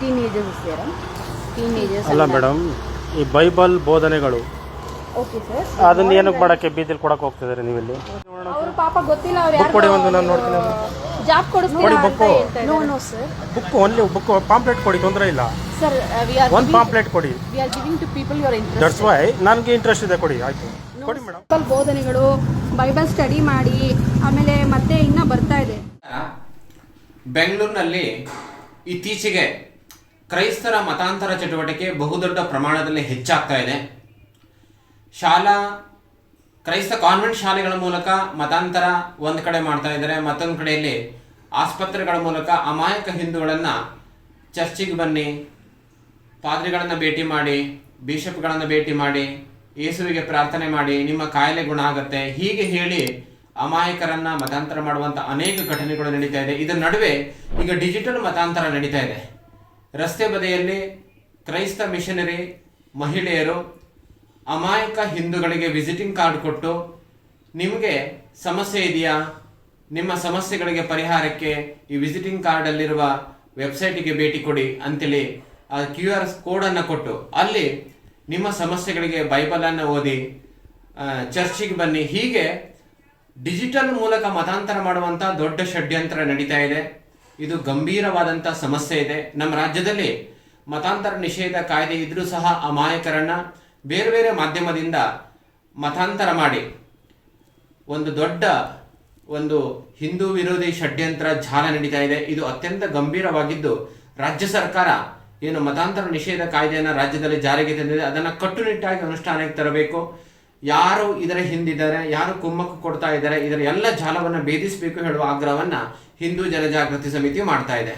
Teenagers teenagers ಅಲ್ಲ madam ಈ Bible ಬೋಧನೆಗಳು. ಓಕೆ ಸರ್ ಅದನ್ನ ಏನಕ್ಕೆ ಮಾಡಕ್ಕೆ ಬೀದಿಲಿ ಕೊಡಕ್ಕೆ ಹೋಗ್ತಿದ್ದಾರೆ ನೀವಿಲ್ಲಿ? ಅವ್ರು ಪಾಪ ಗೊತ್ತಿಲ್ಲ ಅವ್ರು ಕೊಡಿ ಒಂದು ನಾನು ನೋಡ್ತೀನಿ ಜಾಬ್ ಕೊಡಿಸ್ತೀರಾ ಅಂತ book. No no sir book only book pamphlet ಕೊಡಿ ತೊಂದರೆ ಇಲ್ಲ. ಸರ್ ವಿ ಆರ್ ಒಂದು ಪಾಂಪ್ಲೆಟ್ ಕೊಡಿ. We are giving to people your interest that's why ನನಗೆ ಇಂಟ್ರೆಸ್ಟ್ ಇದೆ ಕೊಡಿ ಆಯ್ತು. ಕೊಡಿ ಮೇಡಮ್. ಬೈಬಲ್ ಬೋಧನೆಗಳು ಬೈಬಲ್ ಸ್ಟಡಿ ಮಾಡಿ ಆಮೇಲೆ ಮತ್ತೆ ಇನ್ನ ಬರ್ತಾ ಇದೆ. ಬೆಂಗಳೂರಿನಲ್ಲಿ ಇತ್ತೀಚೆಗೆ ಕ್ರೈಸ್ತರ ಮತಾಂತರ ಚಟುವಟಿಕೆ ಬಹುದೊಡ್ಡ ಪ್ರಮಾಣದಲ್ಲಿ ಹೆಚ್ಚಾಗ್ತಾ ಇದೆ. ಶಾಲಾ, ಕ್ರೈಸ್ತ ಕಾನ್ವೆಂಟ್ ಶಾಲೆಗಳ ಮೂಲಕ ಮತಾಂತರ ಒಂದು ಕಡೆ ಮಾಡ್ತಾ ಇದ್ದಾರೆ, ಮತ್ತೊಂದು ಕಡೆಯಲ್ಲಿ ಆಸ್ಪತ್ರೆಗಳ ಮೂಲಕ ಅಮಾಯಕ ಹಿಂದೂಗಳನ್ನು ಚರ್ಚಿಗೆ ಬನ್ನಿ, ಪಾದ್ರಿಗಳನ್ನು ಭೇಟಿ ಮಾಡಿ, ಬಿಷಪ್ಗಳನ್ನು ಭೇಟಿ ಮಾಡಿ, ಯೇಸುವಿಗೆ ಪ್ರಾರ್ಥನೆ ಮಾಡಿ, ನಿಮ್ಮ ಕಾಯಿಲೆ ಗುಣ ಆಗುತ್ತೆ, ಹೀಗೆ ಹೇಳಿ ಅಮಾಯಕರನ್ನ ಮತಾಂತರ ಮಾಡುವಂತ ಅನೇಕ ಘಟನೆಗಳು ನಡೀತಾ ಇದೆ. ಇದರ ನಡುವೆ ಈಗ ಡಿಜಿಟಲ್ ಮತಾಂತರ ನಡೀತಾ ಇದೆ. ರಸ್ತೆ ಬದಿಯಲ್ಲಿ ಕ್ರೈಸ್ತ ಮಿಷನರಿ ಮಹಿಳೆಯರು ಅಮಾಯಕ ಹಿಂದೂಗಳಿಗೆ ವಿಸಿಟಿಂಗ್ ಕಾರ್ಡ್ ಕೊಟ್ಟು ನಿಮಗೆ ಸಮಸ್ಯೆ ಇದೆಯಾ? ನಿಮ್ಮ ಸಮಸ್ಯೆಗಳಿಗೆ ಪರಿಹಾರಕ್ಕೆ ಈ ವಿಸಿಟಿಂಗ್ ಕಾರ್ಡ್ ಅಲ್ಲಿರುವ ವೆಬ್ಸೈಟಿಗೆ ಭೇಟಿ ಕೊಡಿ ಅಂತೇಳಿ ಆ ಕ್ಯೂ ಆರ್ ಕೋಡ್ ಅನ್ನ ಕೊಟ್ಟು ಅಲ್ಲಿ ನಿಮ್ಮ ಸಮಸ್ಯೆಗಳಿಗೆ ಬೈಬಲನ್ನು ಓದಿ ಚರ್ಚಿಗೆ ಬನ್ನಿ. ಹೀಗೆ ಡಿಜಿಟಲ್ ಮೂಲಕ ಮತಾಂತರ ಮಾಡುವಂತ ದೊಡ್ಡ ಷಡ್ಯಂತ್ರ ನಡೀತಾ ಇದೆ. ಇದು ಗಂಭೀರವಾದಂತ ಸಮಸ್ಯೆ ಇದೆ. ನಮ್ಮ ರಾಜ್ಯದಲ್ಲಿ ಮತಾಂತರ ನಿಷೇಧ ಕಾಯ್ದೆ ಇದ್ರೂ ಸಹ ಅಮಾಯಕರನ್ನ ಬೇರೆ ಬೇರೆ ಮಾಧ್ಯಮದಿಂದ ಮತಾಂತರ ಮಾಡಿ ಒಂದು ದೊಡ್ಡ ಒಂದು ಹಿಂದೂ ವಿರೋಧಿ ಷಡ್ಯಂತ್ರ ಜಾಲ ನಡೀತಾ ಇದೆ. ಇದು ಅತ್ಯಂತ ಗಂಭೀರವಾಗಿದ್ದು ರಾಜ್ಯ ಸರ್ಕಾರ ಏನು ಮತಾಂತರ ನಿಷೇಧ ಕಾಯ್ದೆಯನ್ನು ರಾಜ್ಯದಲ್ಲಿ ಜಾರಿಗೆ ತಂದಿದೆ. ಅದನ್ನು ಕಟ್ಟುನಿಟ್ಟಾಗಿ ಅನುಷ್ಠಾನಕ್ಕೆ ತರಬೇಕು. ಯಾರು ಇದರ ಹಿಂದಿದ್ದಾರೆ, ಯಾರು ಕುಮ್ಮಕ್ಕು ಕೊಡ್ತಾ ಇದ್ದಾರೆ, ಇದರ ಎಲ್ಲ ಜಾಲವನ್ನು ಭೇದಿಸಬೇಕು ಹೇಳುವ ಆಗ್ರಹವನ್ನು ಹಿಂದೂ ಜನಜಾಗೃತಿ ಸಮಿತಿ ಮಾಡ್ತಾ ಇದೆ.